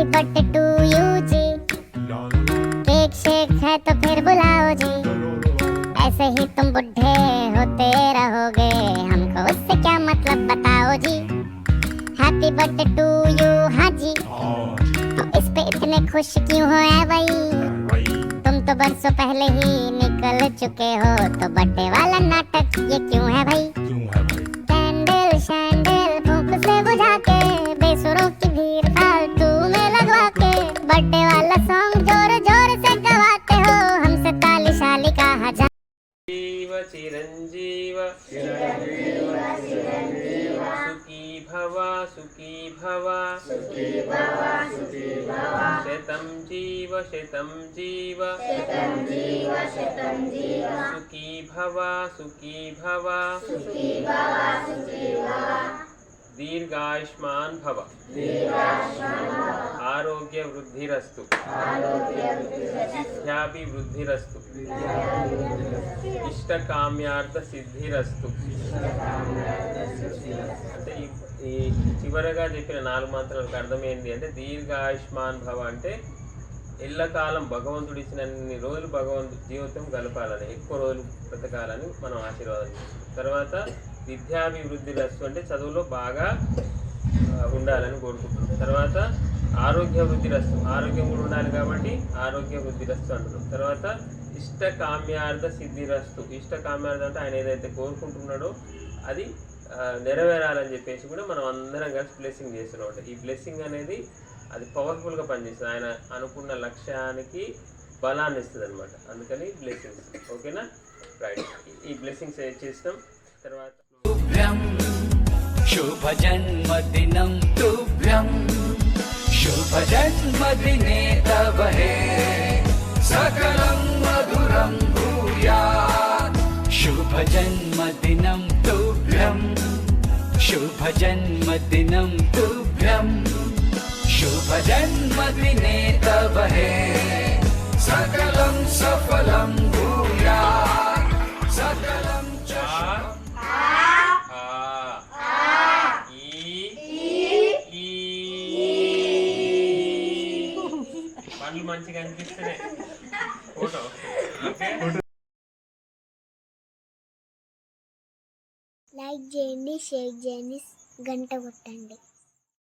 Happy birthday to you जी। Cake shake है तो फिर बुलाओ जी। ऐसे ही तुम बुढ़े होते रहोगे, हमको उससे क्या मतलब बताओ जी? हैप्पी बर्थडे टू यू हाँ जी। तो इस पे इतने खुश क्यों हो, ऐ भाई? तुम तो बरसों पहले ही निकल चुके हो तो बर्थडे वाला नाटक ये क्यों है भाई? बर्थडे वाला सॉन्ग ज़ोर ज़ोर से गवाते हो। हमसे ताली शाली कहा जा जीव चिरञ्जीव सुखी भव सुखी भव। शतं जीव शतं जीव। सुखी भव सुखी भव। दीर्घायुष्मान् भव। ఆరోగ్య వృద్ధిరస్తు విద్యాపి వృద్ధిరస్తు ఇష్టకామ్యార్థ సిద్ధిరస్తు అంటే ఈ చివరగా చెప్పిన నాలుగు మంత్రాలకు అర్థమైంది అంటే దీర్ఘాయుష్మాన్ భవ అంటే ఎల్లకాలం భగవంతుడు ఇచ్చిన అన్ని రోజులు భగవంతుడు జీవితం గలపాలని ఎక్కువ రోజులు బ్రతకాలని మనం ఆశీర్వాదం తర్వాత విద్యాభివృద్ధి రస్తు అంటే చదువులో బాగా ఉండాలని కోరుకుంటున్నాం. తర్వాత ఆరోగ్య వృద్ధిరస్తు ఆరోగ్యం కూడా ఉండాలి కాబట్టి ఆరోగ్య వృద్ధిరస్తు అంటున్నాం. తర్వాత ఇష్ట కామ్యార్థ సిద్ధిరస్తు. ఇష్ట కామ్యార్థం అంటే ఆయన ఏదైతే కోరుకుంటున్నాడో అది నెరవేరాలని చెప్పేసి కూడా మనం అందరం కలిసి బ్లెస్సింగ్ చేస్తున్నాం ఈ బ్లెస్సింగ్ అనేది అది పవర్ఫుల్గా పనిచేస్తుంది. ఆయన అనుకున్న లక్ష్యానికి బలాన్ని ఇస్తుంది అనమాట అందుకని బ్లెస్సింగ్స్ ఓకేనా రైట్ ఈ బ్లెస్సింగ్స్ చేసినాం. తర్వాత शुभजन्मदिनं तुभ्यं। शुभजन्मदिने तव हे। सकलं मधुरं भूयात्। शुभजन्मदिनं तुभ्यं। शुभजन्मदिनं तुभ्यं। शुभजन्मदिने तव हे పండ్లు మంచిగా అనిపిస్తున్నాయి ఫోటో లైక్ చేయండి షేర్ చేయండి గంట కొట్టండి.